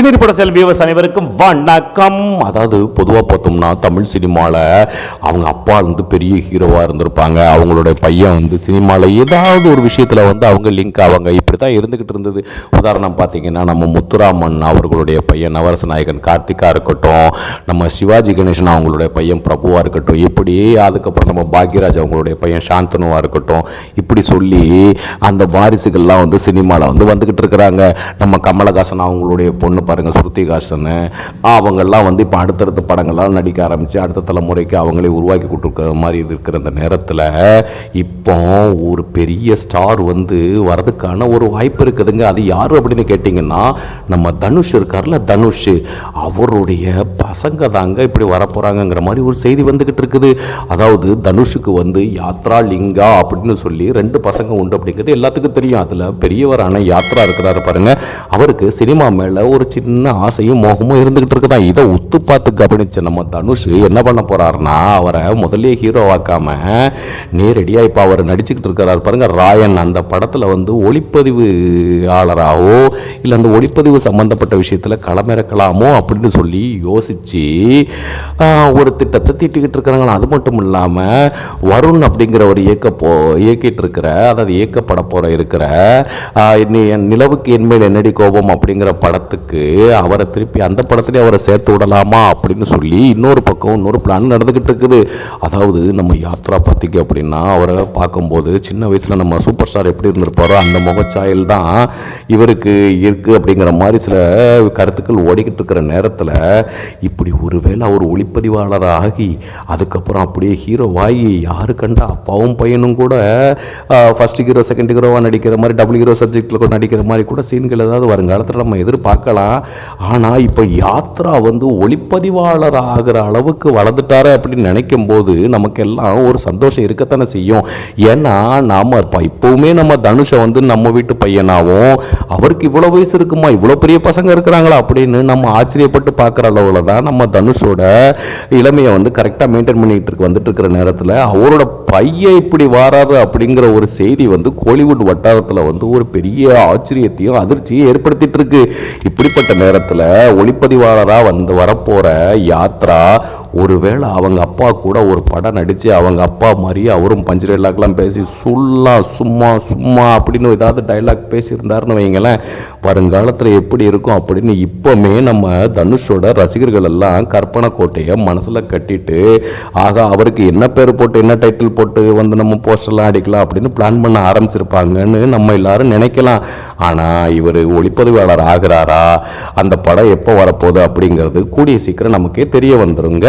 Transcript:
சினிப்பட செல் viewers அனைவருக்கும் வணக்கம். அதாவது பொதுவாக பார்த்தோம்னா தமிழ் சினிமாவில் அவங்க அப்பா வந்து பெரிய ஹீரோவாக இருந்திருப்பாங்க. அவங்களுடைய பையன் வந்து சினிமாவில் ஏதாவது ஒரு விஷயத்தில் வந்து அவங்க லிங்க் ஆவாங்க. இப்படி தான் இருந்துக்கிட்டு இருந்தது. உதாரணம் பார்த்தீங்கன்னா நம்ம முத்துராமன் அவர்களுடைய பையன் நவரச நாயகன் கார்த்திகா இருக்கட்டும் நம்ம சிவாஜி கணேசன் அவங்களுடைய பையன் பிரபுவாக இருக்கட்டும் இப்படி அதுக்கப்புறம் நம்ம பாக்யராஜ் அவங்களுடைய பையன் சாந்தனுவாக இருக்கட்டும் இப்படி சொல்லி அந்த வாரிசுகள்லாம் வந்து சினிமாவில் வந்து வந்துக்கிட்டு இருக்கிறாங்க. நம்ம கமலஹாசன் அவங்களுடைய பொண்ணு பாருங்கள் ஸ்ருதிஹாசன் அவங்கெல்லாம் வந்து இப்போ அடுத்தடுத்த படங்கள்லாம் நடிக்க ஆரம்பித்து அடுத்த தலைமுறைக்கு அவங்களே உருவாக்கி கொடுத்துருக்கிற மாதிரி இருக்கிற அந்த நேரத்தில் இப்போ ஒரு பெரிய ஸ்டார் வந்து வரதுக்கான ஒரு வாய்ப்பு இருக்குதுங்க. அது யார் அப்படின்னு கேட்டிங்கன்னா நம்ம தனுஷ் இருக்கார்ல தனுஷ். அவருடைய பசங்க தாங்க இப்படி வரப்போகிறாங்கங்கிற மாதிரி ஒரு செய்தி வந்துக்கிட்டு இருக்குது. அதாவது தனுஷுக்கு வந்து யாத்ரா லிங்கா அப்படின்னு சொல்லி ரெண்டு பசங்க உண்டு அப்படிங்கிறது எல்லாத்துக்கும் தெரியும். அதில் பெரியவரான யாத்ரா இருக்கிறாரு பாருங்க. அவருக்கு சினிமா மேலே ஒரு சின்ன ஆசையும் மோகமும் இருந்துகிட்டு இருக்குதா? இதை ஒத்து பார்த்து கவனிச்ச நம்ம தனுஷ் என்ன பண்ண போறாருன்னா அவரை முதல்ல ஹீரோவாக்காம நேரடியாக இப்போ அவர் நடிச்சுக்கிட்டு இருக்கிறார் பாருங்க. ராயன் அந்த படத்தில் வந்து ஒளிப்பதிவாளராகவோ இல்லை அந்த ஒளிப்பதிவு சம்பந்தப்பட்ட விஷயத்தில் களமிறக்கலாமோ அப்படின்னு சொல்லி யோசிச்சு ஒரு திட்டத்தை தீட்டிக்கிட்டு இருக்கிறாங்களா அது மட்டும் இல்லாமல் வருண் அப்படிங்கிற ஒரு இயக்க போ இயக்கிட்டு இருக்கிற அதாவது இயக்கப்பட போகிற இருக்கிற என் நிலவுக்கு என்மேல் என்னடி கோபம் அப்படிங்கிற படத்துக்கு அவரை திருப்பி அந்த படத்துலேயே அவரை சேர்த்து விடலாமா அப்படின்னு சொல்லி இன்னொரு பக்கம் இன்னொரு பிளான் நடந்துக்கிட்டு இருக்குது. அதாவது நம்ம யாத்ரா பார்த்தீங்க அப்படின்னா அவரை பார்க்கும்போது சின்ன வயசில் நம்ம சூப்பர் ஸ்டார் எப்படி இருந்திருப்பாரோ அந்த முகச்சாயல் தான் இவருக்கு இருக்குது அப்படிங்கிற மாதிரி சில கருத்துக்கள் ஓடிக்கிட்டு இருக்கிற நேரத்தில் இப்படி ஒருவேளை அவர் ஒளிப்பதிவாளர் ஆகி அதுக்கப்புறம் அப்படியே ஹீரோ வாயி யாரு கண்டா? அப்பாவும் பையனும் கூட ஃபர்ஸ்ட் ஹீரோ செகண்ட் ஹீரோவாக நடிக்கிற மாதிரி டபுள் ஹீரோ சப்ஜெக்டில் கூட நடிக்கிற மாதிரி கூட சீன்கள் ஏதாவது வருங்காலத்தில் நம்ம எதிர்பார்க்கலாம். ஆனால் இப்போ யாத்ரா வந்து ஒளிப்பதிவாளர் ஆகிற அளவுக்கு வளர்ந்துட்டாரு அப்படின்னு நினைக்கும் போது நமக்கெல்லாம் ஒரு சந்தோஷம் இருக்கத்தானே செய்யும். ஏன்னா நாம இப்போ இப்போவுமே நம்ம தனுஷை வந்து நம்ம வீட்டு பையனாவும் அவருக்கு இவ்வளோ வயசு இருக்குமா இவ்வளோ பெரிய பசங்க இருக்கிறாங்களா அப்படின்னு நம்ம ஆச்சரியப்பட்டு பார்க்குற அளவில் தான் நம்ம தனுஷோட இளமையை வந்து கரெக்டாக மெயின்டைன் பண்ணிட்டு இருக்கு வந்துட்டு இருக்கிற நேரத்தில். அவரோட பையன் இப்படி வராது அப்படிங்கிற ஒரு செய்தி வந்து கோலிவுட் வட்டாரத்தில் வந்து ஒரு பெரிய ஆச்சரியத்தையும் அதிர்ச்சியும் ஏற்படுத்திட்டு இருக்கு. இப்படி இப்படிப்பட்ட நேரத்தில் ஒளிப்பதிவாளராக வந்து வரப்போற யாத்ரா ஒருவேளை அவங்க அப்பா கூட ஒரு படம் நடித்து அவங்க அப்பா மாதிரியே அவரும் பஞ்சு டைலாக்லாம் பேசி சுல்லா சும்மா சும்மா அப்படின்னு ஏதாவது டைலாக் பேசியிருந்தாருன்னு வைங்களேன் வருங்காலத்தில் எப்படி இருக்கும் அப்படின்னு இப்போமே நம்ம தனுஷோட ரசிகர்கள் எல்லாம் கற்பனை கோட்டையை மனசில் கட்டிட்டு ஆக அவருக்கு என்ன பேர் போட்டு என்ன டைட்டில் போட்டு வந்து நம்ம போஸ்டர்லாம் அடிக்கலாம் அப்படின்னு பிளான் பண்ண ஆரம்பிச்சிருப்பாங்கன்னு நம்ம எல்லாரும் நினைக்கலாம். ஆனால் இவர் ஒளிப்பதிவாளர் ஆகிறாரா? அந்த படம் எப்போ வரப்போகுது அப்படிங்கிறது கூடிய சீக்கிரம் நமக்கே தெரிய வந்துருங்க.